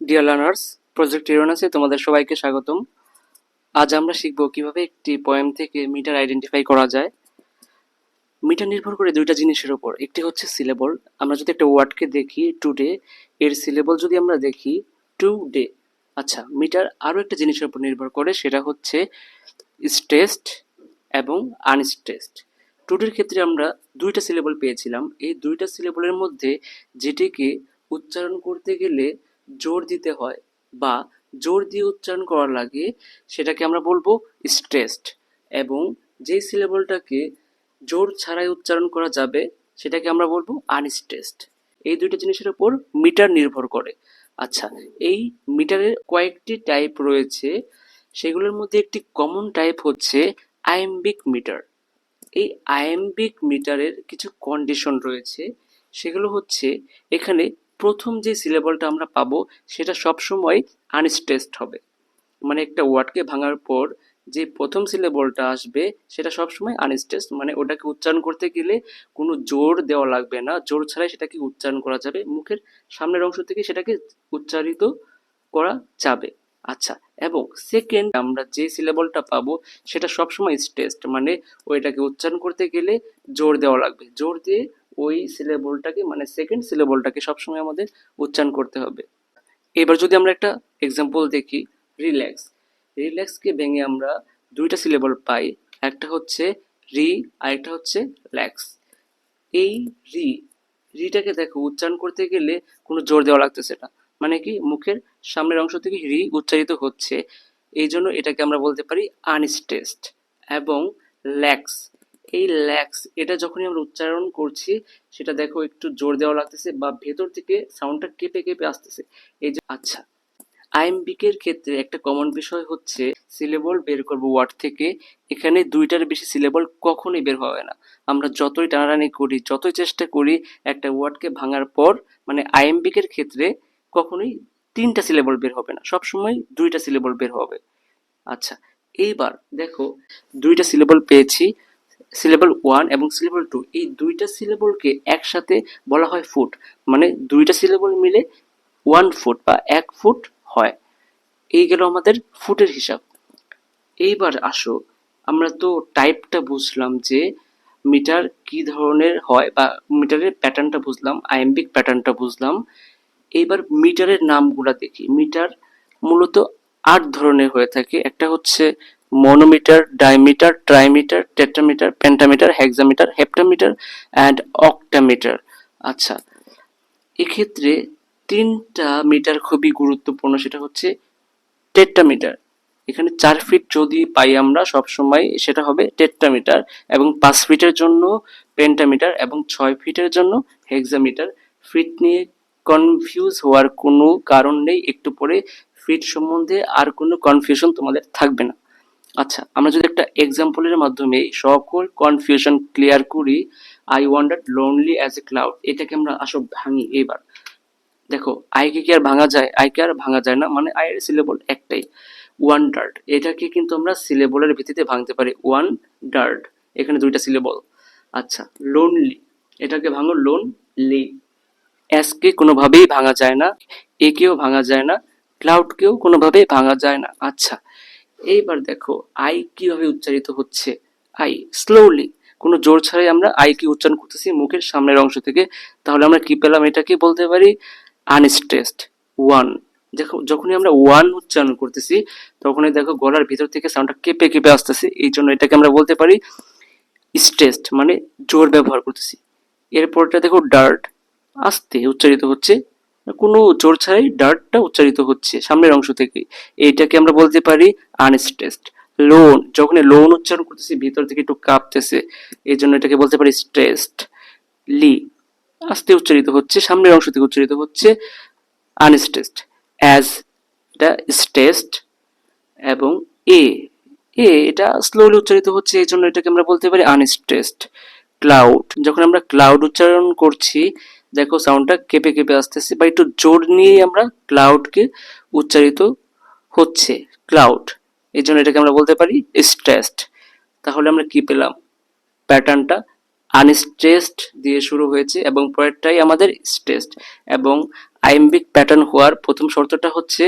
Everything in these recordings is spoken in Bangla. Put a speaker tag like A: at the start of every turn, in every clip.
A: ডিয়ার লার্নার্স প্রজেক্ট ইউরেনাসে তোমাদের সবাইকে স্বাগতম। আজ আমরা শিখব কীভাবে একটি পয়েম থেকে মিটার আইডেন্টিফাই করা যায়। মিটার নির্ভর করে দুইটা জিনিসের উপর। একটি হচ্ছে সিলেবল আমরা যদি একটা ওয়ার্ডকে দেখি টুডে এর সিলেবল যদি আমরা দেখি টু ডে আচ্ছা মিটার আরও একটা জিনিসের উপর নির্ভর করে, সেটা হচ্ছে স্টেস্ট এবং আনস্টেস্ট টুডের ক্ষেত্রে আমরা দুইটা সিলেবল পেয়েছিলাম। এই দুইটা সিলেবলের মধ্যে যেটিকে উচ্চারণ করতে গেলে জোর দিতে হয় বা জোর দিয়ে উচ্চারণ করা লাগে, সেটাকে আমরা বলব স্ট্রেসড এবং যেই সিলেবলটাকে জোর ছাড়াই উচ্চারণ করা যাবে, সেটাকে আমরা বলব আনস্ট্রেসড এই দুইটা জিনিসের উপর মিটার নির্ভর করে। আচ্ছা এই মিটারের কয়েকটি টাইপ রয়েছে, সেগুলোর মধ্যে একটি কমন টাইপ হচ্ছে আইএমবিক মিটার এই আইএমবিক মিটারের কিছু কন্ডিশন রয়েছে, সেগুলো হচ্ছে এখানে প্রথম যে সিলেবলটা আমরা পাবো, সেটা সবসময় আনস্ট্রেসড হবে। মানে একটা ওয়ার্ডকে ভাঙার পর যে প্রথম সিলেবলটা আসবে, সেটা সবসময় আনস্ট্রেসড মানে ওটাকে উচ্চারণ করতে গেলে কোনো জোর দেওয়া লাগবে না। জোর ছাড়াই সেটাকে উচ্চারণ করা যাবে। মুখের সামনের অংশ থেকে সেটাকে উচ্চারিত করা যাবে। আচ্ছা এবং সেকেন্ড আমরা যে সিলেবলটা পাবো, সেটা সবসময় স্ট্রেসড মানে ওইটাকে উচ্চারণ করতে গেলে জোর দেওয়া লাগবে। জোর দিয়ে ওই সিলেবলটাকে মানে সেকেন্ড সিলেবলটাকে সবসময় আমাদের উচ্চারণ করতে হবে। এবার যদি আমরা একটা এক্সাম্পল দেখি রিল্যাক্স রিল্যাক্সকে ভেঙে আমরা দুইটা সিলেবল পাই, একটা হচ্ছে রি আর একটা হচ্ছে ল্যাক্স এই রি রিটাকে দেখো, উচ্চারণ করতে গেলে কোনো জোর দেওয়া লাগতেছে না। মানে কি, মুখের সামনের অংশ থেকে রি উচ্চারিত হচ্ছে। এই জন্য এটাকে আমরা বলতে পারি আনস্টেস্ট এবং ল্যাক্স এই ল্যাক্স এটা যখনই আমরা উচ্চারণ করছি, সেটা দেখো একটু জোর দেওয়া লাগতেছে বা ভেতর থেকে সাউন্ডটা কেঁপে কেঁপে আসতেছে। এই যে আচ্ছা আইএমবিকের ক্ষেত্রে একটা কমন বিষয় হচ্ছে সিলেবল বের করব ওয়ার্ড থেকে, এখানে দুইটার বেশি সিলেবল কখনোই বের হবে না। আমরা যতই টানাটানি করি, যতই চেষ্টা করি একটা ওয়ার্ডকে ভাঙার পর মানে আইএমবিকের ক্ষেত্রে কখনোই তিনটা সিলেবল বের হবে না। সবসময় দুইটা সিলেবল বের হবে। আচ্ছা এইবার দেখো, দুইটা সিলেবল পেয়েছি। সিলেবল ওয়ান এবং সিলেবল টু এই দুইটা সিলেবলকে একসাথে বলা হয় ফুট মানে দুইটা সিলেবল মিলে ওয়ান ফুট বা এক ফুট হয়। এই গেল আমাদের ফুটের হিসাব। এইবার আসো, আমরা তো টাইপটা বুঝলাম যে মিটার কি ধরনের হয় বা মিটারের প্যাটার্নটা বুঝলাম আইএমবিক প্যাটার্নটা বুঝলাম। এইবার মিটারের নামগুলা দেখি। মিটার মূলত আট ধরনের হয়ে থাকে। একটা হচ্ছে monometer dimeter trimeter tetrameter pentameter hexameter heptameter and octameter আচ্ছা এক্ষেত্রে তিনটা মিটার খুবই গুরুত্বপূর্ণ, সেটা হচ্ছে টেট্রামিটার এখানে চার ফিট যদি পাই আমরা সব সময় সেটা হবে টেট্রামিটার এবং পাঁচ ফিটের জন্য পেন্টামিটার এবং ছয় ফিটের জন্য হেক্সামিটার ফিট নিয়ে কনফিউজ হওয়ার কোনো কারণ নেই, একটু পরে ফিট সম্বন্ধে আর কোনো কনফিউশন তোমাদের থাকবে না। আচ্ছা আমরা যদি একটা এক্সাম্পলের মাধ্যমে সকল কনফিউশন ক্লিয়ার করি I wonder lonely as a cloud এটাকে আমরা আসো ভাঙি এবার দেখো আইকে কি আর ভাঙা যায়? আইকে আর ভাঙা যায় না মানে আয়ের সিলেবল একটাই। ওয়ান ডার্ড এটাকে কিন্তু আমরা সিলেবলের ভিত্তিতে ভাঙতে পারি। ওয়ান ডার্ড এখানে দুইটা সিলেবল আচ্ছা লোনলি এটাকে ভাঙো লোন লি এসকে কোনোভাবেই ভাঙা যায় না একেও ভাঙা যায় না ক্লাউডকেও কোনোভাবেই ভাঙা যায় না। আচ্ছা এইবার দেখো, আই কীভাবে উচ্চারিত হচ্ছে? আই স্লোলি কোনো জোর ছাড়াই আমরা আই কি উচ্চারণ করতেছি মুখের সামনের অংশ থেকে। তাহলে আমরা কি পেলাম এটাকে বলতে পারি? Unstressed, one. দেখো, যখনই আমরা ওয়ান উচ্চারণ করতেছি, তখনই দেখো গলার ভিতর থেকে সাউন্ডটা কেঁপে কেঁপে আসতেছে। এই জন্য এটাকে আমরা বলতে পারি স্ট্রেসড মানে জোর ব্যবহার করতেছি। এরপরটা দেখো ডার্ট, আস্তে উচ্চারিত হচ্ছে কোনো জোর ছাড়াই ডার্টটা উচ্চারিত হচ্ছে সামনের অংশ থেকে। এইটাকে আমরা বলতে পারি আনস্ট্রেসড লোন, যখন লোন উচ্চারণ করতেছি, ভিতর থেকে একটু কাঁপতেছে এই জন্য এটাকে বলতে পারি স্ট্রেসড। লি, আস্তে উচ্চারিত হচ্ছে, সামনের অংশ থেকে উচ্চারিত হচ্ছে আনস্ট্রেসড অ্যাজ, এটা স্ট্রেসড এবং এ। এ, এটা স্লোলি উচ্চারিত হচ্ছে এই জন্য এটাকে আমরা বলতে পারি আনস্ট্রেসড ক্লাউড, যখন আমরা ক্লাউড উচ্চারণ করছি দেখো সাউন্ডটা কেঁপে কেঁপে আসতেছে, বা একটু জোর নিয়ে আমরা ক্লাউডকে উচ্চারিত হচ্ছে ক্লাউড এই জন্য এটাকে আমরা বলতে পারি স্ট্রেসড তাহলে আমরা কি পেলাম? প্যাটার্নটা আনস্ট্রেসড দিয়ে শুরু হয়েছে এবং পরেরটাই আমাদের স্ট্রেসড এবং আইএমবিক প্যাটার্ন হওয়ার প্রথম শর্তটা হচ্ছে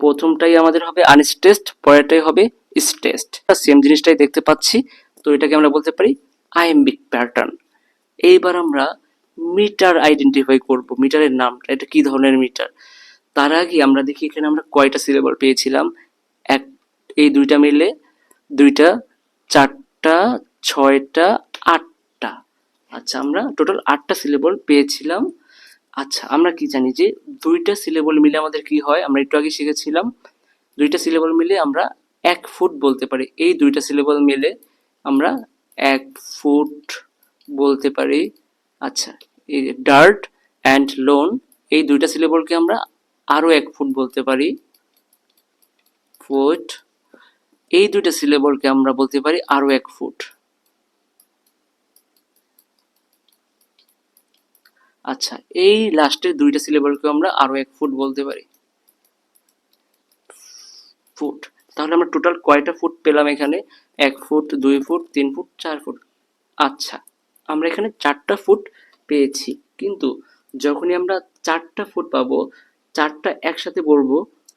A: প্রথমটাই আমাদের হবে আনস্টেস্ট পরেরটাই হবে স্টেস্ট সেম জিনিসটাই দেখতে পাচ্ছি, তো এটাকে আমরা বলতে পারি আইএমবিক প্যাটার্ন এইবার আমরা মিটার আইডেন্টিফাই করব মিটারের নামটা এটা কি ধরনের মিটার তার আগে আমরা দেখি, এখানে আমরা কয়টা সিলেবল পেয়েছিলাম? এক, এই দুইটা মিলে দুইটা, চারটা, ছয়টা, আটটা। আচ্ছা আমরা টোটাল আটটা সিলেবল পেয়েছিলাম। আচ্ছা আমরা কি জানি যে দুইটা সিলেবল মিলে আমাদের কি হয়? আমরা একটু আগে শিখেছিলাম, দুইটা সিলেবল মিলে আমরা এক ফুট বলতে পারি। এই দুইটা সিলেবল মিলে আমরা এক ফুট বলতে পারি। আচ্ছা এই ডার্ট অ্যান্ড লোন এই দুইটা সিলেবলকে আমরা আরও এক ফুট বলতে পারি। ফুট এই দুইটা সিলেবলকে আমরা বলতে পারি আরও এক ফুট। আচ্ছা এই লাস্টের দুইটা সিলেবলকে আমরা আরও এক ফুট বলতে পারি। ফুট তাহলে আমরা টোটাল কয়টা ফুট পেলাম এখানে? এক ফুট, দুই ফুট, তিন ফুট, চার ফুট। আচ্ছা আমরা এখানে চারটা ফুট পেয়েছি। কিন্তু যখনই আমরা চারটা ফুট পাবো, চারটা একসাথে বলব,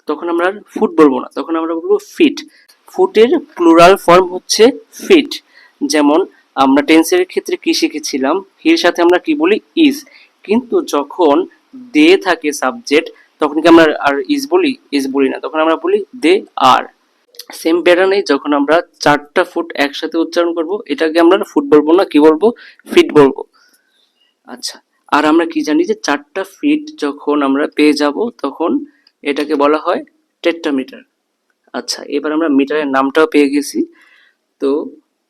A: তখন আমরা আর ফুট বলব না। তখন আমরা বলব ফিট ফুটের প্লুরাল ফর্ম হচ্ছে ফিট যেমন, আমরা টেন্সের ক্ষেত্রে কি শিখেছিলাম? হির সাথে আমরা কি বলি ইজ কিন্তু যখন দে থাকে সাবজেক্ট তখন কি আমরা আর ইজ বলি? ইজ বলি না। তখন আমরা বলি দে আর সেম প্যাটার্নে যখন আমরা চারটা ফুট একসাথে উচ্চারণ করব, এটাকে আমরা ফুট বলব না, কি বলব? ফিট বলব। আচ্ছা আর আমরা কি জানি যে চারটা ফিট যখন আমরা পেয়ে যাব, তখন এটাকে বলা হয় টেট্রামিটার আচ্ছা এবার আমরা মিটারের নামটাও পেয়ে গেছি। তো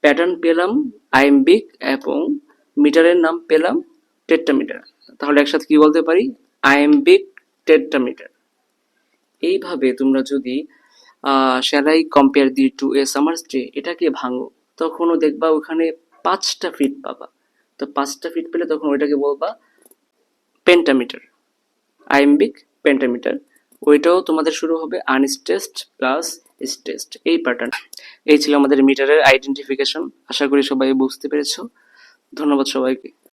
A: প্যাটার্ন পেলাম আইএমবিক এবং মিটারের নাম পেলাম টেট্রামিটার তাহলে একসাথে কি বলতে পারি? আইএমবিক টেট্রামিটার এইভাবে তোমরা যদি shall I compare thee to a summer's day এটাকে ভাঙো। তখনও দেখবা ওখানে পাঁচটা ফিট পাবা। তো পাঁচটা ফিট পেলে তখন ওইটাকে বলবা পেন্টামিটার আইএমবিক পেন্টামিটার ওইটাও তোমাদের শুরু হবে আনস্টেস্ট প্লাস স্টেস্ট এই প্যাটার্ন এই ছিল আমাদের মিটারের আইডেন্টিফিকেশন আশা করি সবাই বুঝতে পেরেছ। ধন্যবাদ সবাইকে।